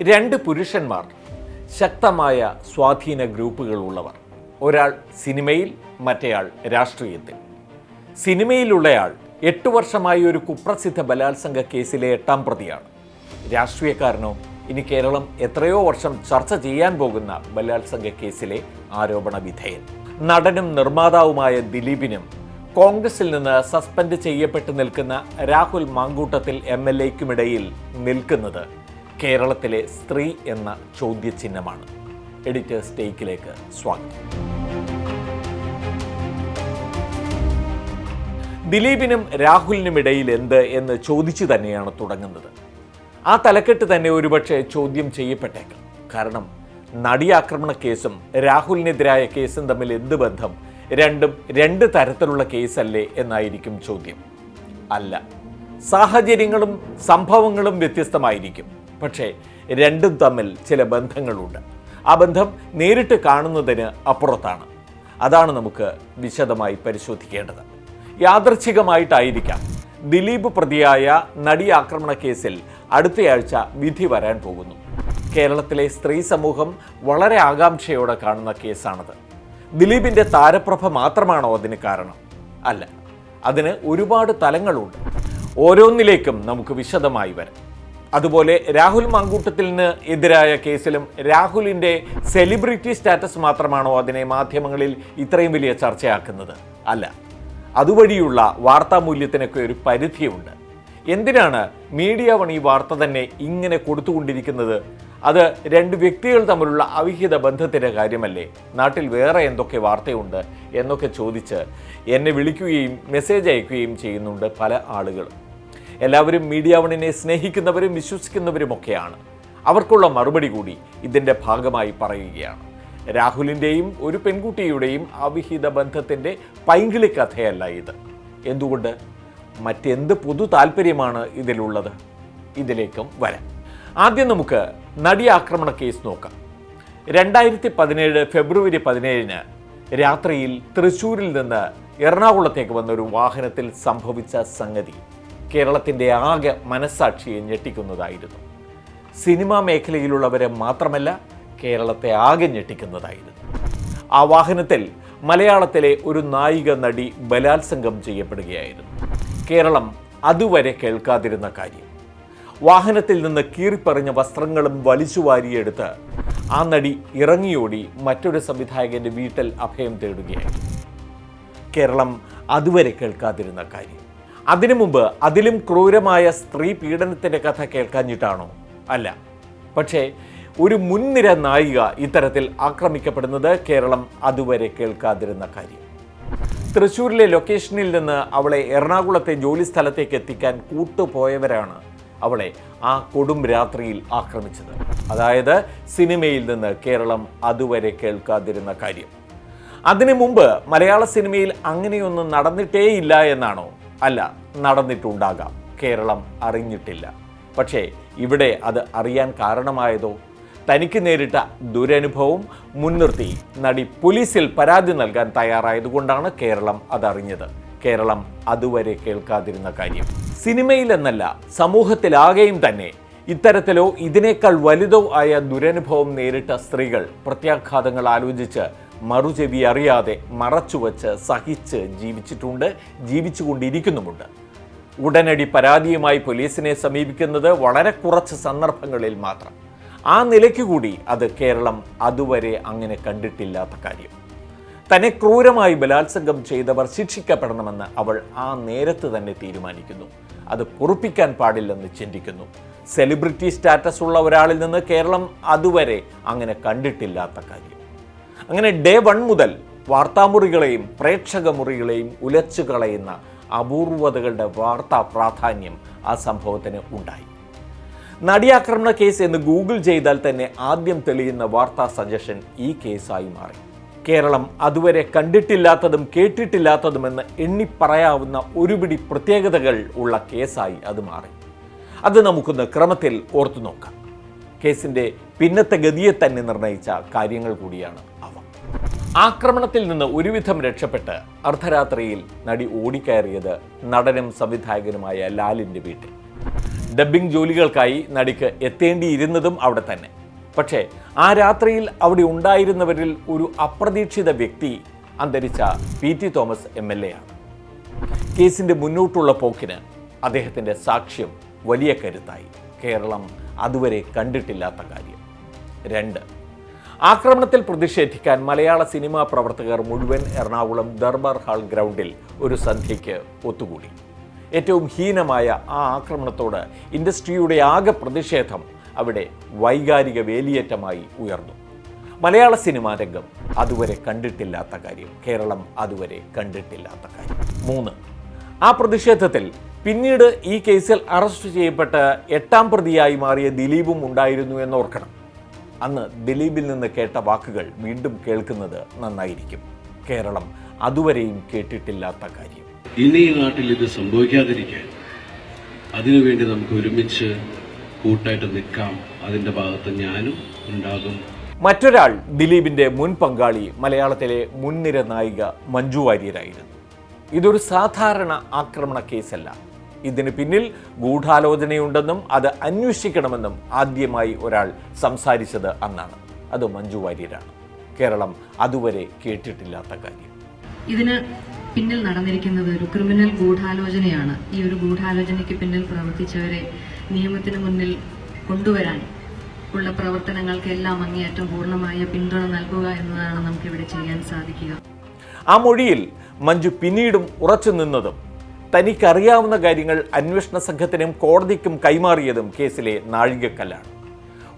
രണ്ട് പുരുഷന്മാർ ശക്തമായ സ്വാധീന ഗ്രൂപ്പുകളുള്ളവർ. ഒരാൾ സിനിമയിൽ മറ്റേയാൾ രാഷ്ട്രീയത്തിൽ. സിനിമയിലുള്ളയാൾ എട്ട് വർഷമായി ഒരു കുപ്രസിദ്ധ ബലാത്സംഗ കേസിലെ എട്ടാം പ്രതിയാണ്. രാഷ്ട്രീയക്കാരനോ ഇനി കേരളം എത്രയോ വർഷം ചർച്ച ചെയ്യാൻ പോകുന്ന ബലാത്സംഗ കേസിലെ ആരോപണ വിധേയൻ. നടനും നിർമ്മാതാവുമായ ദിലീപിനും കോൺഗ്രസിൽ നിന്ന് സസ്പെൻഡ് ചെയ്യപ്പെട്ട് നിൽക്കുന്ന രാഹുൽ മാങ്കൂട്ടത്തിൽ എം എൽ എക്കുമിടയിൽ നിൽക്കുന്നത് കേരളത്തിലെ സ്ത്രീ എന്ന ചോദ്യചിഹ്നമാണ്. എഡിറ്റേഴ്സ് ടേക്കിലേക്ക് സ്വാഗതം. ദിലീപിനും രാഹുലിനും ഇടയിൽ എന്ത് എന്ന് ചോദിച്ചു തന്നെയാണ് തുടങ്ങുന്നത്. ആ തലക്കെട്ട് തന്നെ ഒരുപക്ഷെ ചോദ്യം ചെയ്യപ്പെട്ടേക്കാം. കാരണം നടിയാക്രമണ കേസും രാഹുലിനെതിരായ കേസും തമ്മിൽ എന്ത് ബന്ധം? രണ്ടും രണ്ട് തരത്തിലുള്ള കേസല്ലേ എന്നായിരിക്കും ചോദ്യം. അല്ല. സാഹചര്യങ്ങളും സംഭവങ്ങളും വ്യത്യസ്തമായിരിക്കും. പക്ഷേ രണ്ടും തമ്മിൽ ചില ബന്ധങ്ങളുണ്ട്. ആ ബന്ധം നേരിട്ട് കാണുന്നതിന് അപ്പുറത്താണ്. അതാണ് നമുക്ക് വിശദമായി പരിശോധിക്കേണ്ടത്. യാദർച്ഛികമായിട്ടായിരിക്കാം ദിലീപ് പ്രതിയായ നടി ആക്രമണ കേസിൽ അടുത്തയാഴ്ച വിധി വരാൻ പോകുന്നു. കേരളത്തിലെ സ്ത്രീ സമൂഹം വളരെ ആകാംക്ഷയോടെ കാണുന്ന കേസാണത്. ദിലീപിന്റെ താരപ്രഭ മാത്രമാണോ അതിന് കാരണം? അല്ല അതിന് ഒരുപാട് തലങ്ങളുണ്ട്. ഓരോന്നിലേക്കും നമുക്ക് വിശദമായി വരാം. അതുപോലെ രാഹുൽ മങ്കൂട്ടത്തിന് എതിരായ കേസിലും രാഹുലിന്റെ സെലിബ്രിറ്റി സ്റ്റാറ്റസ് മാത്രമാണോ അതിനെ മാധ്യമങ്ങളിൽ ഇത്രയും വലിയ ചർച്ചയാക്കുന്നത്? അല്ല. അതുവഴിയുള്ള വാർത്താ മൂല്യത്തിനൊക്കെ ഒരു പരിധിയുണ്ട്. എന്തിനാണ് മീഡിയ വൺ ഈ വാർത്ത തന്നെ ഇങ്ങനെ കൊടുത്തുകൊണ്ടിരിക്കുന്നത്? അത് രണ്ട് വ്യക്തികൾ തമ്മിലുള്ള അവിഹിത ബന്ധത്തിന്റെ കാര്യമല്ലേ? നാട്ടിൽ വേറെ എന്തൊക്കെ വാർത്തയുണ്ട് എന്നൊക്കെ ചോദിച്ച് എന്നെ വിളിക്കുകയും മെസ്സേജ് അയക്കുകയും ചെയ്യുന്നുണ്ട് പല ആളുകളും എല്ലാവരും മീഡിയ വണിനെ സ്നേഹിക്കുന്നവരും വിശ്വസിക്കുന്നവരുമൊക്കെയാണ്. അവർക്കുള്ള മറുപടി കൂടി ഇതിന്റെ ഭാഗമായി പറയുകയാണ്. രാഹുലിന്റെയും ഒരു പെൺകുട്ടിയുടെയും അവിഹിത ബന്ധത്തിന്റെ പൈങ്കിളി കഥയല്ല ഇത്. എന്തുകൊണ്ട്? മറ്റെന്ത് പൊതു താല്പര്യമാണ് ഇതിലുള്ളത്? ഇതിലേക്കും വരാം. ആദ്യം നമുക്ക് നടി ആക്രമണ കേസ് നോക്കാം. രണ്ടായിരത്തി പതിനേഴ് ഫെബ്രുവരി പതിനേഴിന് രാത്രിയിൽ തൃശ്ശൂരിൽ നിന്ന് എറണാകുളത്തേക്ക് വന്ന ഒരു വാഹനത്തിൽ സംഭവിച്ച സംഗതി. കേരളത്തിന്റെ ആകെ മനസ്സാക്ഷിയെ ഞെട്ടിക്കുന്നതായിരുന്നു. സിനിമാ മേഖലയിലുള്ളവരെ മാത്രമല്ല കേരളത്തെ ആകെ ഞെട്ടിക്കുന്നതായിരുന്നു. ആ വാഹനത്തിൽ മലയാളത്തിലെ ഒരു നായിക നടി ബലാത്സംഗം ചെയ്യപ്പെടുകയായിരുന്നു. കേരളം അതുവരെ കേൾക്കാതിരുന്ന കാര്യം. വാഹനത്തിൽ നിന്ന് കീറിപ്പറിഞ്ഞ വസ്ത്രങ്ങളും വലിച്ചു വാരിയെടുത്ത് ആ നടി ഇറങ്ങിയോടി മറ്റൊരു സംവിധായകന്റെ വീട്ടിൽ അഭയം തേടുകയായിരുന്നു. കേരളം അതുവരെ കേൾക്കാതിരുന്ന കാര്യം. അതിനു മുമ്പ് അതിലും ക്രൂരമായ സ്ത്രീ പീഡനത്തിന്റെ കഥ കേൾക്കാഞ്ഞിട്ടാണോ? അല്ല. പക്ഷേ ഒരു മുൻനിര നായിക ഇത്തരത്തിൽ ആക്രമിക്കപ്പെടുന്നത് കേരളം അതുവരെ കേൾക്കാതിരുന്ന കാര്യം. തൃശ്ശൂരിലെ ലൊക്കേഷനിൽ നിന്ന് അവളെ എറണാകുളത്തെ ജോലി സ്ഥലത്തേക്ക് എത്തിക്കാൻ കൂട്ടുപോയവരാണ് അവളെ ആ കൊടും രാത്രിയിൽ ആക്രമിച്ചത്. അതായത് സിനിമയിൽ നിന്ന് കേരളം അതുവരെ കേൾക്കാതിരുന്ന കാര്യം. അതിനു മുമ്പ് മലയാള സിനിമയിൽ അങ്ങനെയൊന്നും നടന്നിട്ടേയില്ല എന്നാണോ അല്ല നടന്നിട്ടുണ്ടാകാം. കേരളം അറിഞ്ഞിട്ടില്ല. പക്ഷേ ഇവിടെ അത് അറിയാൻ കാരണമായതോ? തനിക്ക് നേരിട്ട ദുരനുഭവം മുൻനിർത്തി നടി പോലീസിൽ പരാതി നൽകാൻ തയ്യാറായതുകൊണ്ടാണ് കേരളം അതറിഞ്ഞത്. കേരളം അതുവരെ കേൾക്കാതിരുന്ന കാര്യം. സിനിമയിലെന്നല്ല സമൂഹത്തിലാകെയും തന്നെ ഇത്തരത്തിലോ ഇതിനേക്കാൾ വലുതോ ആയ ദുരനുഭവം നേരിട്ട സ്ത്രീകൾ പ്രത്യാഘാതങ്ങൾ ആലോചിച്ച് മറുചെവി അറിയാതെ മറച്ചുവെച്ച് സഹിച്ച് ജീവിച്ചിട്ടുണ്ട് ജീവിച്ചുകൊണ്ടിരിക്കുന്നുമുണ്ട്. ഉടനടി പരാതിയുമായി പോലീസിനെ സമീപിക്കുന്നത് വളരെ കുറച്ച് സന്ദർഭങ്ങളിൽ മാത്രം. ആ നിലയ്ക്ക് കൂടി അത് കേരളം അതുവരെ അങ്ങനെ കണ്ടിട്ടില്ലാത്ത കാര്യം. തന്നെ ക്രൂരമായി ബലാത്സംഗം ചെയ്തവർ ശിക്ഷിക്കപ്പെടണമെന്ന് അവൾ ആ നേരത്ത് തന്നെ തീരുമാനിക്കുന്നു. അത് കുറിപ്പിക്കാൻ പാടില്ലെന്ന് ചിന്തിക്കുന്നു. സെലിബ്രിറ്റി സ്റ്റാറ്റസ് ഉള്ള ഒരാളിൽ നിന്ന് കേരളം അതുവരെ അങ്ങനെ കണ്ടിട്ടില്ലാത്ത കാര്യം. അങ്ങനെ ഡേ വൺ മുതൽ വാർത്താമുറികളെയും പ്രേക്ഷക മുറികളെയും ഉലച്ചു കളയുന്ന അപൂർവതകളുടെ വാർത്താ പ്രാധാന്യം ആ സംഭവത്തിന് ഉണ്ടായി. നടിയാക്രമണ കേസ് എന്ന് ഗൂഗിൾ ചെയ്താൽ തന്നെ ആദ്യം തെളിയുന്ന വാർത്താ സജഷൻ ഈ കേസായി മാറി. കേരളം അതുവരെ കണ്ടിട്ടില്ലാത്തതും കേട്ടിട്ടില്ലാത്തതുമെന്ന് എണ്ണിപ്പറയാവുന്ന ഒരുപിടി പ്രത്യേകതകൾ ഉള്ള കേസായി അത് മാറി. അത് നമുക്കൊന്ന് ക്രമത്തിൽ ഓർത്തു നോക്കാം. കേസിന്റെ പിന്നത്തെ ഗതിയെ തന്നെ നിർണയിച്ച കാര്യങ്ങൾ കൂടിയാണ്. ആക്രമണത്തിൽ നിന്ന് ഒരുവിധം രക്ഷപ്പെട്ട് അർദ്ധരാത്രിയിൽ നടി ഓടിക്കയറിയത് നടനും സംവിധായകനുമായ ലാലിന്റെ വീട്ടിൽ. ഡബ്ബിംഗ് ജോലികൾക്കായി നടിക്ക് എത്തേണ്ടിയിരുന്നതും അവിടെ തന്നെ. പക്ഷേ ആ രാത്രിയിൽ അവിടെ ഉണ്ടായിരുന്നവരിൽ ഒരു അപ്രതീക്ഷിത വ്യക്തി അന്തരിച്ച P T Thomas M L A ആണ് കേസിന്റെ മുന്നോട്ടുള്ള പോക്കിന് അദ്ദേഹത്തിന്റെ സാക്ഷ്യം വലിയ കരുത്തായി. കേരളം അതുവരെ കണ്ടിട്ടില്ലാത്ത കാര്യം. രണ്ട് ആക്രമണത്തിൽ പ്രതിഷേധിക്കാൻ മലയാള സിനിമാ പ്രവർത്തകർ മുഴുവൻ എറണാകുളം ദർബാർ ഹാൾ ഗ്രൗണ്ടിൽ ഒരു സന്ധ്യയ്ക്ക് ഒത്തുകൂടി. ഏറ്റവും ഹീനമായ ആ ആക്രമണത്തോട് ഇൻഡസ്ട്രിയുടെ ആകെ പ്രതിഷേധം അവിടെ വൈകാരിക വേലിയേറ്റമായി ഉയർന്നു. മലയാള സിനിമാ രംഗം അതുവരെ കണ്ടിട്ടില്ലാത്ത കാര്യം കേരളം അതുവരെ കണ്ടിട്ടില്ലാത്ത കാര്യം. മൂന്ന് ആ പ്രതിഷേധത്തിൽ പിന്നീട് ഈ കേസിൽ അറസ്റ്റ് ചെയ്യപ്പെട്ട് എട്ടാം പ്രതിയായി മാറിയ ദിലീപും ഉണ്ടായിരുന്നു എന്നോർക്കണം അന്ന് ദിലീപിൽ നിന്ന് കേട്ട വാക്കുകൾ വീണ്ടും കേൾക്കുന്നത് നന്നായിരിക്കും. കേരളം അതുവരെയും കേട്ടിട്ടില്ലാത്ത കാര്യം. ഇനി ഈ നാട്ടിൽ ഇത് സംഭവിക്കാതിരിക്കാൻ അതിനുവേണ്ടി നമുക്ക് ഒരുമിച്ച് കൂട്ടായിട്ട് നിൽക്കാം. അതിന്റെ ഭാഗത്ത് ഞാനും ഉണ്ടാകും. മറ്റൊരാൾ ദിലീപിന്റെ മുൻ പങ്കാളി മലയാളത്തിലെ മുൻനിര നായിക മഞ്ജു വാര്യരായിരുന്നു. ഇതൊരു സാധാരണ ആക്രമണ കേസല്ല. ഇതിന് പിന്നിൽ ഗൂഢാലോചനയുണ്ടെന്നും അത് അന്വേഷിക്കണമെന്നും ആദ്യമായി ഒരാൾ സംസാരിച്ചത് അന്നാണ്. അത് മഞ്ജു വാര്യരാണ്. കേരളം അതുവരെ കേട്ടിട്ടില്ലാത്ത കാര്യം. ഇതിന് പിന്നിൽ നടന്നിരിക്കുന്നത് ഒരു ക്രിമിനൽ ഗൂഢാലോചനയാണ്. ഈ ഒരു ഗൂഢാലോചനയ്ക്ക് പിന്നിൽ പ്രവർത്തിച്ചവരെ നിയമത്തിന് മുന്നിൽ കൊണ്ടുവരാൻ ഉള്ള പ്രവർത്തനങ്ങൾക്കെല്ലാം അങ്ങേയറ്റം പൂർണമായ പിന്തുണ നൽകുക എന്നതാണ് നമുക്കിവിടെ ചെയ്യാൻ സാധിക്കുക. ആ മൊഴിയിൽ മഞ്ജു പിന്നീടും ഉറച്ചു നിന്നതും തനിക്കറിയാവുന്ന കാര്യങ്ങൾ അന്വേഷണ സംഘത്തിനും കോടതിക്കും കൈമാറിയതും കേസിലെ നാഴികക്കല്ലാണ്.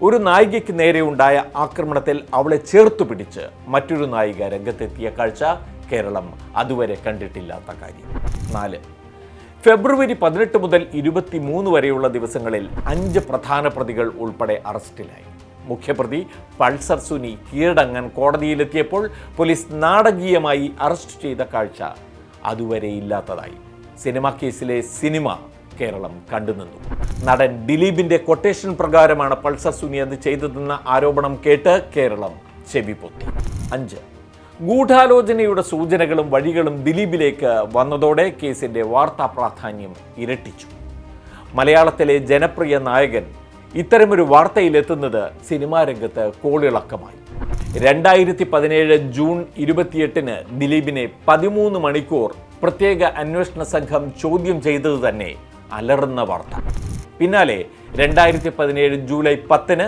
ഒരു നായികയ്ക്ക് നേരെ ഉണ്ടായ ആക്രമണത്തിൽ അവളെ ചേർത്തു പിടിച്ച് മറ്റൊരു നായിക രംഗത്തെത്തിയ കാഴ്ച കേരളം അതുവരെ കണ്ടിട്ടില്ലാത്ത കാര്യം. നാല്. ഫെബ്രുവരി പതിനെട്ട് മുതൽ ഇരുപത്തി മൂന്ന് വരെയുള്ള ദിവസങ്ങളിൽ അഞ്ച് പ്രധാന പ്രതികൾ ഉൾപ്പെടെ അറസ്റ്റിലായി. മുഖ്യപ്രതി പൾസർ സുനി കീഴടങ്ങാൻ കോടതിയിലെത്തിയപ്പോൾ പോലീസ് നാടകീയമായി അറസ്റ്റ് ചെയ്ത കാഴ്ച അതുവരെ ഇല്ലാത്തതായി. സിനിമ കേസിലെ സിനിമ കേരളം കണ്ടുനിന്നു നടൻ ദിലീപിന്റെ കൊട്ടേഷൻ പ്രകാരമാണ് പൾസർ സുനി അത് ചെയ്തതെന്ന ആരോപണം കേട്ട് കേരളം ചെവിപൊത്തി അഞ്ച്. ഗൂഢാലോചനയുടെ സൂചനകളും വഴികളും ദിലീപിലേക്ക് വന്നതോടെ കേസിന്റെ വാർത്താ പ്രാധാന്യം ഇരട്ടിച്ചു. മലയാളത്തിലെ ജനപ്രിയ നായകൻ ഇത്തരമൊരു വാർത്തയിലെത്തുന്നത് സിനിമാ രംഗത്ത് കോളിളക്കമായി. രണ്ടായിരത്തി പതിനേഴ് ജൂൺ ഇരുപത്തിയെട്ടിന് ദിലീപിനെ പതിമൂന്ന് മണിക്കൂർ പ്രത്യേക അന്വേഷണ സംഘം ചോദ്യം ചെയ്തത് തന്നെ അലറുന്ന വാർത്ത. പിന്നാലെ രണ്ടായിരത്തി പതിനേഴ് ജൂലൈ പത്തിന്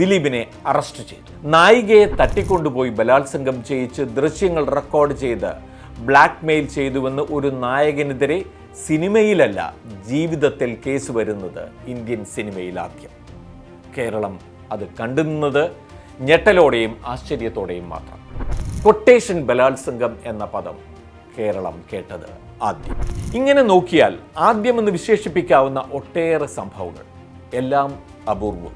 ദിലീപിനെ അറസ്റ്റ് ചെയ്തു. നായികയെ തട്ടിക്കൊണ്ടുപോയി ബലാത്സംഗം ചെയ്യിച്ച് ദൃശ്യങ്ങൾ റെക്കോർഡ് ചെയ്ത് ബ്ലാക്ക് മെയിൽ ചെയ്തുവെന്ന് ഒരു നായകനെതിരെ സിനിമയിലല്ല ജീവിതത്തിൽ കേസ് വരുന്നത് ഇന്ത്യൻ സിനിമയിൽ ആദ്യം കേരളം അത് കണ്ടുന്നത് ഞെട്ടലോടെയും ആശ്ചര്യത്തോടെയും മാത്രം. കൊട്ടേഷൻ ബലാത്സംഗം എന്ന പദം കേരളം കേട്ടത് ആദ്യം. ഇങ്ങനെ നോക്കിയാൽ ആദ്യമെന്ന് വിശേഷിപ്പിക്കാവുന്ന ഒട്ടേറെ സംഭവങ്ങൾ. എല്ലാം അപൂർവം.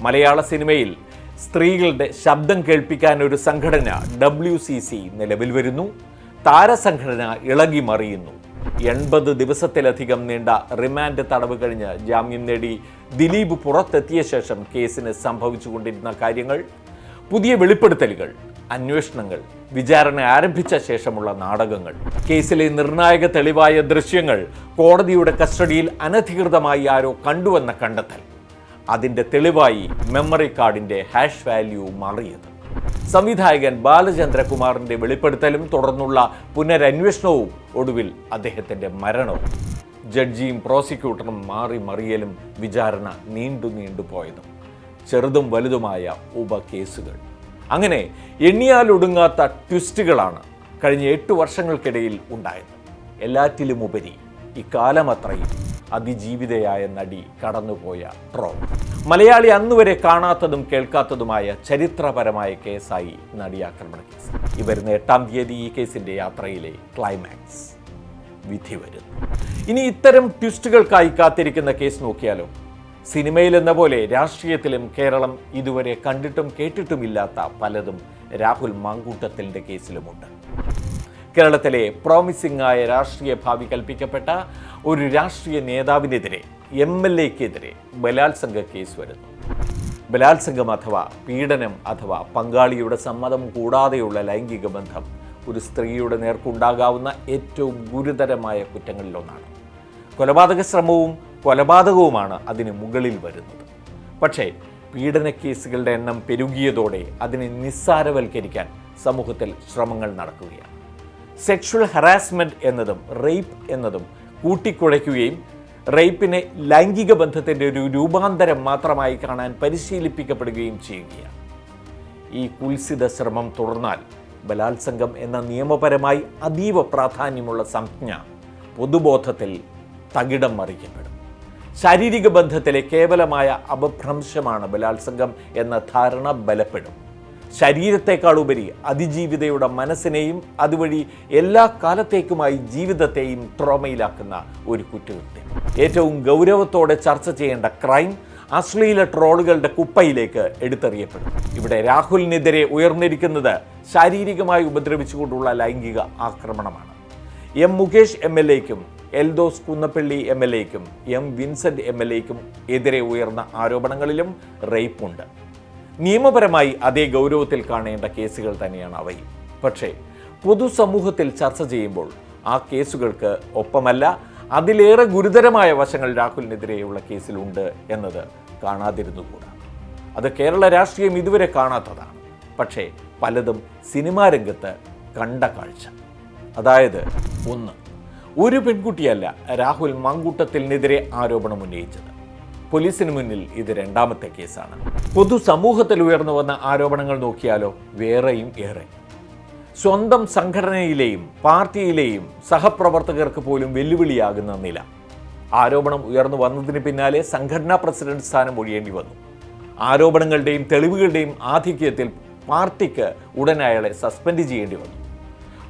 മലയാള സിനിമയിൽ സ്ത്രീകളുടെ ശബ്ദം കേൾപ്പിക്കാൻ ഒരു സംഘടന ഡബ്ല്യു സി സി നിലവിൽ വരുന്നു. താരസംഘടന ഇളകി മറിയുന്നു എൺപത് ദിവസത്തിലധികം നീണ്ട റിമാൻഡ് തടവ് കഴിഞ്ഞ് ജാമ്യം നേടി. ദിലീപ് പുറത്തെത്തിയ ശേഷം കേസിന് സംഭവിച്ചുകൊണ്ടിരുന്ന കാര്യങ്ങൾ പുതിയ വെളിപ്പെടുത്തലുകൾ അന്വേഷണങ്ങൾ വിചാരണ ആരംഭിച്ച ശേഷമുള്ള നാടകങ്ങൾ കേസിലെ നിർണായക തെളിവായ ദൃശ്യങ്ങൾ കോടതിയുടെ കസ്റ്റഡിയിൽ അനധികൃതമായി ആരോ കണ്ടുവെന്ന കണ്ടെത്തൽ. അതിന്റെ തെളിവായി മെമ്മറി കാർഡിന്റെ ഹാഷ് വാല്യൂ മാറിയത്. സംവിധായകൻ ബാലചന്ദ്രകുമാറിന്റെ വെളിപ്പെടുത്തലും തുടർന്നുള്ള പുനരന്വേഷണവും ഒടുവിൽ അദ്ദേഹത്തിന്റെ മരണവും. ജഡ്ജിയും പ്രോസിക്യൂട്ടറും മാറി മറിയലും വിചാരണ നീണ്ടു നീണ്ടു പോയതും ചെറുതും വലുതുമായ ഉപകേസുകൾ. അങ്ങനെ എണ്ണിയാലൊടുങ്ങാത്ത ട്വിസ്റ്റുകളാണ് കഴിഞ്ഞ എട്ട് വർഷങ്ങൾക്കിടയിൽ ഉണ്ടായത്. എല്ലാറ്റിലുമുപരി ഇക്കാലമത്രയും അതിജീവിതയായ നടി കടന്നുപോയ ട്രോൾ. മലയാളി അന്നുവരെ കാണാത്തതും കേൾക്കാത്തതുമായ ചരിത്രപരമായ കേസായി നടിയാക്രമണ കേസ്. ഈ വരുന്ന എട്ടാം തീയതി ഈ കേസിന്റെ യാത്രയിലെ ക്ലൈമാക്സ് വിധി വരുന്നു. ഇനി ഇത്തരം ട്വിസ്റ്റുകൾക്കായി കാത്തിരിക്കുന്ന കേസ് നോക്കിയാലോ? സിനിമയിൽ എന്ന പോലെ രാഷ്ട്രീയത്തിലും കേരളം ഇതുവരെ കണ്ടിട്ടും കേട്ടിട്ടുമില്ലാത്ത പലതും രാഹുൽ മാങ്കൂട്ടത്തിന്റെ കേസിലുമുണ്ട്. കേരളത്തിലെ പ്രോമിസിംഗ് ആയ രാഷ്ട്രീയ ഭാവി കൽപ്പിക്കപ്പെട്ട ഒരു രാഷ്ട്രീയ നേതാവിനെതിരെ എം എൽ എക്കെതിരെ ബലാത്സംഗ കേസ് വരുന്നു. ബലാത്സംഗം അഥവാ പീഡനം അഥവാ പങ്കാളിയുടെ സമ്മതം കൂടാതെയുള്ള ലൈംഗിക ബന്ധം ഒരു സ്ത്രീയുടെ നേർക്കുണ്ടാകാവുന്ന ഏറ്റവും ഗുരുതരമായ കുറ്റങ്ങളിലൊന്നാണ്. കൊലപാതക ശ്രമവും കൊലപാതകവുമാണ് അതിന് മുകളിൽ വരുന്നത്. പക്ഷേ പീഡന കേസുകളുടെ എണ്ണം പെരുകിയതോടെ അതിനെ നിസ്സാരവൽക്കരിക്കാൻ സമൂഹത്തിൽ ശ്രമങ്ങൾ നടക്കുകയാണ്. സെക്ഷുവൽ ഹറാസ്മെന്റ് എന്നതും റേപ്പ് എന്നതും കൂട്ടിക്കുഴയ്ക്കുകയും റേപ്പിനെ ലൈംഗിക ബന്ധത്തിന്റെ ഒരു രൂപാന്തരം മാത്രമായി കാണാൻ പരിശീലിപ്പിക്കപ്പെടുകയും ചെയ്യുകയാണ്. ഈ കുൽസിത ശ്രമം തുടർന്നാൽ ബലാത്സംഗം എന്ന നിയമപരമായി അതീവ പ്രാധാന്യമുള്ള സംജ്ഞ പൊതുബോധത്തിൽ തകിടം മറിക്കപ്പെടും. ശാരീരിക ബന്ധത്തിലെ കേവലമായ അപഭ്രംശമാണ് ബലാത്സംഗം എന്ന ധാരണ ബലപ്പെടും. ശരീരത്തെക്കാൾ ഉപരി അതിജീവിതയുടെ മനസ്സിനെയും അതുവഴി എല്ലാ കാലത്തേക്കുമായി ജീവിതത്തെയും ട്രോമയിലാക്കുന്ന ഒരു കുറ്റകൃത്യം. ഏറ്റവും ഗൗരവത്തോടെ ചർച്ച ചെയ്യേണ്ട ക്രൈം അശ്ലീല ട്രോളുകളുടെ കുപ്പയിലേക്ക് എടുത്തെറിയപ്പെടും. ഇവിടെ രാഹുലിനെതിരെ ഉയർന്നിരിക്കുന്നത് ശാരീരികമായി ഉപദ്രവിച്ചുകൊണ്ടുള്ള ലൈംഗിക ആക്രമണമാണ്. എം മുകേഷ് എം എൽ എക്കും എൽദോസ് കുന്നപ്പള്ളി എം എൽ എക്കും എം വിൻസെന്റ് എം എൽ എക്കും എതിരെ ഉയർന്ന ആരോപണങ്ങളിലും റേപ്പുണ്ട്. നിയമപരമായി അതേ ഗൗരവത്തിൽ കാണേണ്ട കേസുകൾ തന്നെയാണ് അവയും. പക്ഷേ പൊതുസമൂഹത്തിൽ ചർച്ച ചെയ്യുമ്പോൾ ആ കേസുകൾക്ക് ഒപ്പമല്ല അതിലേറെ ഗുരുതരമായ വശങ്ങൾ രാഹുലിനെതിരെയുള്ള കേസിലുണ്ട് എന്നത് കാണാതിരുന്നുകൂടാ. അത് കേരള രാഷ്ട്രീയം ഇതുവരെ കാണാത്തതാണ്. പക്ഷേ പലതും സിനിമാ രംഗത്ത് കണ്ട കാഴ്ച. അതായത് ഒന്ന് ഒരു പെൺകുട്ടിയല്ല രാഹുൽ മങ്കൂട്ടത്തിനെതിരെ ആരോപണം ഉന്നയിച്ചത്. പോലീസിന് മുന്നിൽ ഇത് രണ്ടാമത്തെ കേസാണ്. പൊതുസമൂഹത്തിൽ ഉയർന്നു വന്ന ആരോപണങ്ങൾ നോക്കിയാലോ വേറെയും ഏറെ. സ്വന്തം സംഘടനയിലെയും പാർട്ടിയിലെയും സഹപ്രവർത്തകർക്ക് പോലും വെല്ലുവിളിയാകുന്ന നില. ആരോപണം ഉയർന്നു വന്നതിന് പിന്നാലെ സംഘടനാ പ്രസിഡന്റ് സ്ഥാനം ഒഴിയേണ്ടി വന്നു. ആരോപണങ്ങളുടെയും തെളിവുകളുടെയും ആധിക്യത്തിൽ പാർട്ടിക്ക് ഉടൻ അയാളെ സസ്പെൻഡ് ചെയ്യേണ്ടി വന്നു.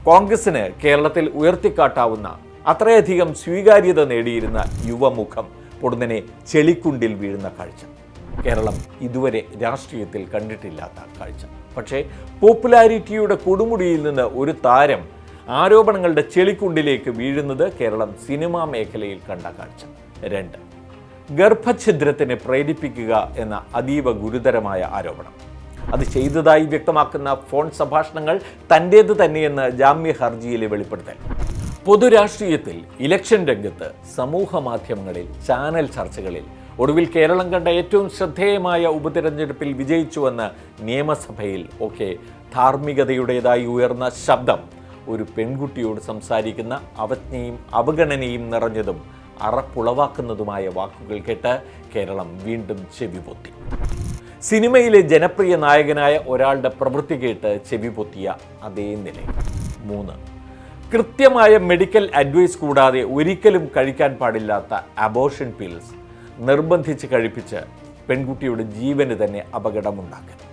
കോൺഗ്രസിന് കേരളത്തിൽ ഉയർത്തിക്കാട്ടാവുന്ന അത്രയധികം സ്വീകാര്യത നേടിയിരുന്ന യുവമുഖം പൊടുന്നനെ ചെളിക്കുണ്ടിൽ വീഴുന്ന കാഴ്ച. കേരളം ഇതുവരെ രാഷ്ട്രീയത്തിൽ കണ്ടിട്ടില്ലാത്ത കാഴ്ച. പക്ഷേ പോപ്പുലാരിറ്റിയുടെ കൊടുമുടിയിൽ നിന്ന് ഒരു താരം ആരോപണങ്ങളുടെ ചെളിക്കുണ്ടിലേക്ക് വീഴുന്നത് കേരളം സിനിമാ മേഖലയിൽ കണ്ട കാഴ്ച. രണ്ട് ഗർഭഛിദ്രത്തിന് പ്രേരിപ്പിക്കുക എന്ന അതീവ ഗുരുതരമായ ആരോപണം. അത് ചെയ്തതായി വ്യക്തമാക്കുന്ന ഫോൺ സംഭാഷണങ്ങൾ തന്റേത് തന്നെയെന്ന് ജാമ്യ ഹർജിയിലെ വെളിപ്പെടുത്തൽ. പൊതുരാഷ്ട്രീയത്തിൽ ഇലക്ഷൻ രംഗത്ത് സമൂഹ മാധ്യമങ്ങളിൽ ചാനൽ ചർച്ചകളിൽ ഒടുവിൽ കേരളം കണ്ട ഏറ്റവും ശ്രദ്ധേയമായ ഉപതെരഞ്ഞെടുപ്പിൽ വിജയിച്ചുവെന്ന് നിയമസഭയിൽ ഒക്കെ ധാർമ്മികതയുടേതായി ഉയർന്ന ശബ്ദം. ഒരു പെൺകുട്ടിയോട് സംസാരിക്കുന്ന അവജ്ഞയും അവഗണനയും നിറഞ്ഞതും അറപ്പുളവാക്കുന്നതുമായ വാക്കുകൾ കേട്ട് കേരളം വീണ്ടും ചെവി പൊത്തി. സിനിമയിലെ ജനപ്രിയ നായകനായ ഒരാളുടെ പ്രവൃത്തി കേട്ട് ചെവി പൊത്തിയ അതേ നില മൂന്ന് കൃത്യമായ മെഡിക്കൽ അഡ്വൈസ് കൂടാതെ ഒരിക്കലും കഴിക്കാൻ പാടില്ലാത്ത അബോർഷൻ പിൽസ് നിർബന്ധിച്ച് കഴിപ്പിച്ച് പെൺകുട്ടിയുടെ ജീവന് തന്നെ അപകടമുണ്ടാക്കുന്നു.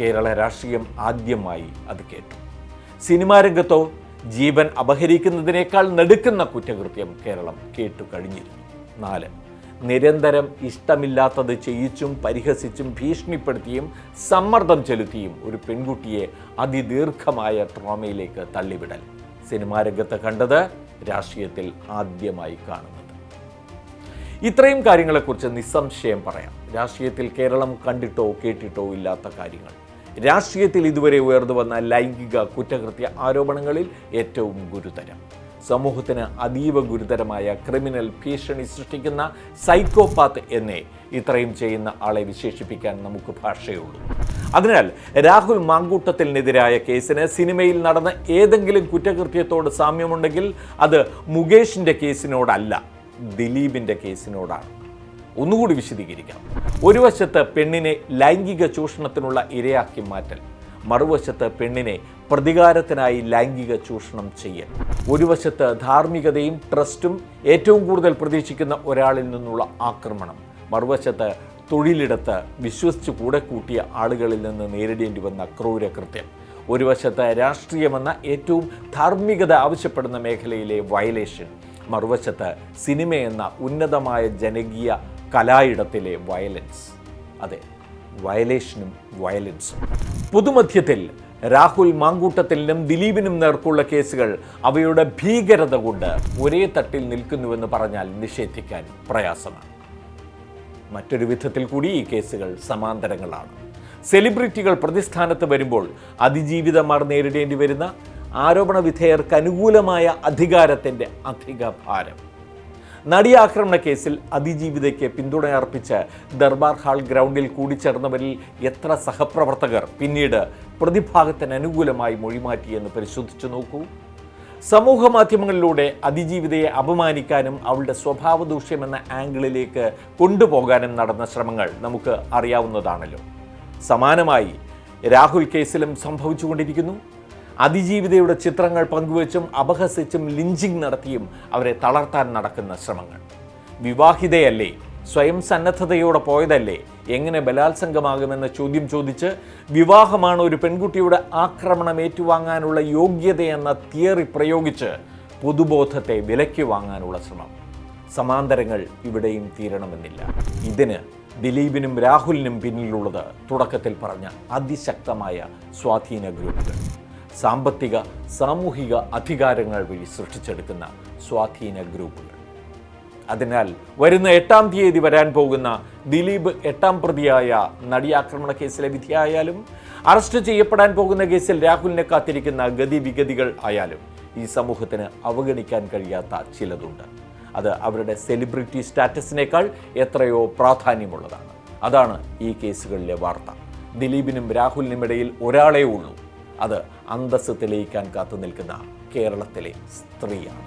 കേരള രാഷ്ട്രീയം ആദ്യമായി അത് കേട്ടു. സിനിമാ രംഗത്തോ ജീവൻ അപഹരിക്കുന്നതിനേക്കാൾ നടുക്കുന്ന കുറ്റകൃത്യം കേരളം കേട്ടു കഴിഞ്ഞിരുന്നു. നാല് നിരന്തരം ഇഷ്ടമില്ലാത്തത് ചെയ്യിച്ചും പരിഹസിച്ചും ഭീഷണിപ്പെടുത്തിയും സമ്മർദ്ദം ചെലുത്തിയും ഒരു പെൺകുട്ടിയെ അതിദീർഘമായ ട്രോമയിലേക്ക് തള്ളിവിടൽ. സിനിമാ രംഗത്ത് കണ്ടത് രാഷ്ട്രീയത്തിൽ ആദ്യമായി കാണുന്നത്. ഇത്രയും കാര്യങ്ങളെക്കുറിച്ച് നിസ്സംശയം പറയാം. രാഷ്ട്രീയത്തിൽ കേരളം കണ്ടിട്ടോ കേട്ടിട്ടോ ഇല്ലാത്ത കാര്യങ്ങൾ. രാഷ്ട്രീയത്തിൽ ഇതുവരെ ഉയർന്നു വന്ന ലൈംഗിക കുറ്റകൃത്യ ആരോപണങ്ങളിൽ ഏറ്റവും ഗുരുതരം. സമൂഹത്തിന് അതീവ ഗുരുതരമായ ക്രിമിനൽ ഭീഷണി സൃഷ്ടിക്കുന്ന സൈക്കോപാത്ത് എന്നെ ഇത്രയും ചെയ്യുന്ന ആളെ വിശേഷിപ്പിക്കാൻ നമുക്ക് ഭാഷയുള്ളൂ. അതിനാൽ രാഹുൽ മാങ്കൂട്ടത്തിനെതിരായ കേസിന് സിനിമയിൽ നടന്ന ഏതെങ്കിലും കുറ്റകൃത്യത്തോട് സാമ്യമുണ്ടെങ്കിൽ അത് മുകേഷിന്റെ കേസിനോടല്ല ദിലീപിന്റെ കേസിനോടാണ്. ഒന്നുകൂടി വിശദീകരിക്കാം. ഒരു വശത്ത് പെണ്ണിനെ ലൈംഗിക ചൂഷണത്തിനുള്ള ഇരയാക്കി മാറ്റൽ മറുവശത്ത് പെണ്ണിനെ പ്രതികാരത്തിനായി ലൈംഗിക ചൂഷണം ചെയ്യൽ. ഒരു വശത്ത് ധാർമ്മികതയും ട്രസ്റ്റും ഏറ്റവും കൂടുതൽ പ്രതീക്ഷിക്കുന്ന ഒരാളിൽ നിന്നുള്ള ആക്രമണം. മറുവശത്ത് തൊഴിലിടത്ത് വിശ്വസിച്ച് കൂടെ കൂട്ടിയ ആളുകളിൽ നിന്ന് നേരിടേണ്ടി വന്ന ക്രൂരകൃത്യം. ഒരു വശത്ത് രാഷ്ട്രീയമെന്ന ഏറ്റവും ധാർമ്മികത ആവശ്യപ്പെടുന്ന മേഖലയിലെ വയലേഷൻ. മറുവശത്ത് സിനിമയെന്ന ഉന്നതമായ ജനകീയ കലായിടത്തിലെ വയലൻസ്. അതെ വയലേഷനും വയലൻസും. പൊതുമധ്യത്തിൽ രാഹുൽ മാങ്കൂട്ടത്തിലിനും ദിലീപിനും നേർക്കുള്ള കേസുകൾ അവയുടെ ഭീകരത കൊണ്ട് ഒരേ തട്ടിൽ നിൽക്കുന്നുവെന്ന് പറഞ്ഞാൽ നിഷേധിക്കാൻ പ്രയാസമാണ്. മറ്റൊരു വിധത്തിൽ കൂടി ഈ കേസുകൾ സമാന്തരങ്ങളാണ്. സെലിബ്രിറ്റികൾ പ്രതിസ്ഥാനത്ത് വരുമ്പോൾ അതിജീവിതമാർ നേരിടേണ്ടി വരുന്ന ആരോപണ വിധേയർക്ക് അനുകൂലമായ അധികാരത്തിന്റെ അധിക ഭാരം. നടിയാക്രമണ കേസിൽ അതിജീവിതയ്ക്ക് പിന്തുണയർപ്പിച്ച് ദർബാർ ഹാൾ ഗ്രൗണ്ടിൽ കൂടിച്ചേർന്നവരിൽ എത്ര സഹപ്രവർത്തകർ പിന്നീട് പ്രതിഭാഗത്തിന് അനുകൂലമായി മൊഴിമാറ്റിയെന്ന് പരിശോധിച്ചു നോക്കൂ. സമൂഹ മാധ്യമങ്ങളിലൂടെ അതിജീവിതയെ അപമാനിക്കാനും അവളുടെ സ്വഭാവ ദൂഷ്യമെന്ന ആംഗിളിലേക്ക് കൊണ്ടുപോകാനും നടന്ന ശ്രമങ്ങൾ നമുക്ക് അറിയാവുന്നതാണല്ലോ. സമാനമായി രാഹുൽ കേസിലും സംഭവിച്ചുകൊണ്ടിരിക്കുന്നു. അതിജീവിതയുടെ ചിത്രങ്ങൾ പങ്കുവച്ചും അപഹസിച്ചും ലിഞ്ചിങ് നടത്തിയും അവരെ തളർത്താൻ നടക്കുന്ന ശ്രമങ്ങൾ. വിവാഹിതയല്ലേ? സ്വയം സന്നദ്ധതയോടെ പോയതല്ലേ? എങ്ങനെ ബലാത്സംഗമാകുമെന്ന ചോദ്യം ചോദിച്ച് വിവാഹമാണ് ഒരു പെൺകുട്ടിയുടെ ആക്രമണം ഏറ്റുവാങ്ങാനുള്ള യോഗ്യതയെന്ന തിയറി പ്രയോഗിച്ച് പൊതുബോധത്തെ വിലയ്ക്ക് വാങ്ങാനുള്ള ശ്രമം. സമാന്തരങ്ങൾ ഇവിടെയും തീരണമെന്നില്ല. ഇതിന് ദിലീപിനും രാഹുലിനും പിന്നിലുള്ളത് തുടക്കത്തിൽ പറഞ്ഞ അതിശക്തമായ സ്വാധീന ഗ്രൂപ്പുകൾ. സാമ്പത്തിക സാമൂഹിക അധികാരങ്ങൾ വഴി സൃഷ്ടിച്ചെടുക്കുന്ന സ്വാധീന ഗ്രൂപ്പുകൾ. അതിനാൽ വരുന്ന എട്ടാം തീയതി വരാൻ പോകുന്ന ദിലീപ് എട്ടാം പ്രതിയായ നടിയാക്രമണ കേസിലെ വിധിയായാലും അറസ്റ്റ് ചെയ്യപ്പെടാൻ പോകുന്ന കേസിൽ രാഹുലിനെ കാത്തിരിക്കുന്ന ഗതിവിഗതികൾ ആയാലും ഈ സമൂഹത്തിന് അവഗണിക്കാൻ കഴിയാത്ത ചിലതുണ്ട്. അത് അവരുടെ സെലിബ്രിറ്റി സ്റ്റാറ്റസിനേക്കാൾ എത്രയോ പ്രാധാന്യമുള്ളതാണ്. അതാണ് ഈ കേസുകളിലെ വാർത്ത. ദിലീപിനും രാഹുലിനും ഇടയിൽ ഒരാളേ ഉള്ളൂ. അത് അന്തസ്സ് തെളിയിക്കാൻ കാത്തു നിൽക്കുന്ന കേരളത്തിലെ സ്ത്രീയാണ്.